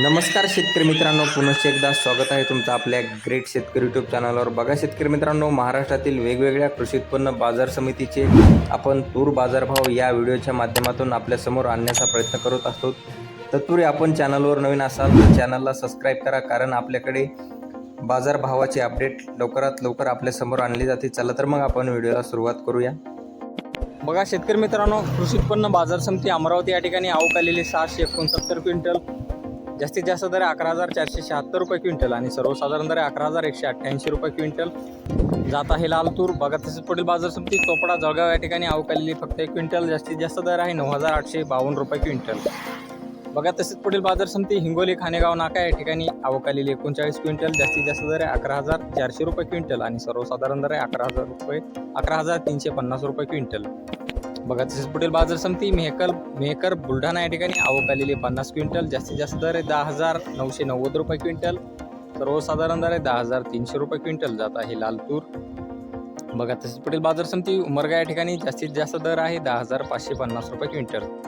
नमस्कार शेतकरी मित्रांनो पुनश्च एकदा स्वागत आहे तुमचं आपल्या ग्रेट शेतकरी यूट्यूब चॅनलवर बघा शेतकरी मित्रांनो महाराष्ट्रातील वेगवेगळ्या कृषी उत्पन्न बाजार समितीचे आपण तूर बाजारभाव या व्हिडिओच्या माध्यमातून आपल्यासमोर आणण्याचा प्रयत्न करत असतो. तत्पूर्वी आपण चॅनलवर नवीन असाल तर चॅनलला सबस्क्राईब करा कारण आपल्याकडे बाजारभावाचे अपडेट लवकरात लवकर आपल्यासमोर आणले जाते. चला तर मग आपण व्हिडिओला सुरुवात करूया. बघा शेतकरी मित्रांनो कृषी उत्पन्न बाजार समिती अमरावती या ठिकाणी आवक आलेली सहाशे एकोणसत्तर क्विंटल. जास्तीत जास्त दर अकरा हजार चारशे शहात्तर रुपये क्विंटल आणि सर्वसाधारण दर अकरा हजार एकशे अठ्ठ्याऐंशी रुपये क्विंटल. जात आहे लाल तूर बघा तसेच पुढील बाजार समिती चोपडा जळगाव या ठिकाणी अवकालेली फक्त एक क्विंटल जास्तीत जास्त दर आहे नऊ हजार आठशे बावन्न रुपये क्विंटल. बघा तसेच पुढील बाजार समिती हिंगोली खानेगाव नाका या ठिकाणी अवकालेली एकोणचाळीस क्विंटल जास्तीत जास्त दर आहे अकरा हजार चारशे रुपये क्विंटल आणि सर्वसाधारण दर आहे अकरा हजार रुपये अकरा हजार तीनशे पन्नास रुपये क्विंटल. बघा तसेच पुढील बाजार समिती मेहकर मेहकर बुलढाणा या ठिकाणी आवक आलेली पन्नास क्विंटल जास्तीत जास्त दर आहे दहा हजार नऊशे नव्वद रुपये क्विंटल. सर्वसाधारण दर आहे दहा हजार तीनशे रुपये क्विंटल जात आहे लाल तूर बघा तसेच पुढील बाजार समिती उमरगा या ठिकाणी जास्तीत जास्त दर आहे दहा हजार पाचशे पन्नास रुपये क्विंटल.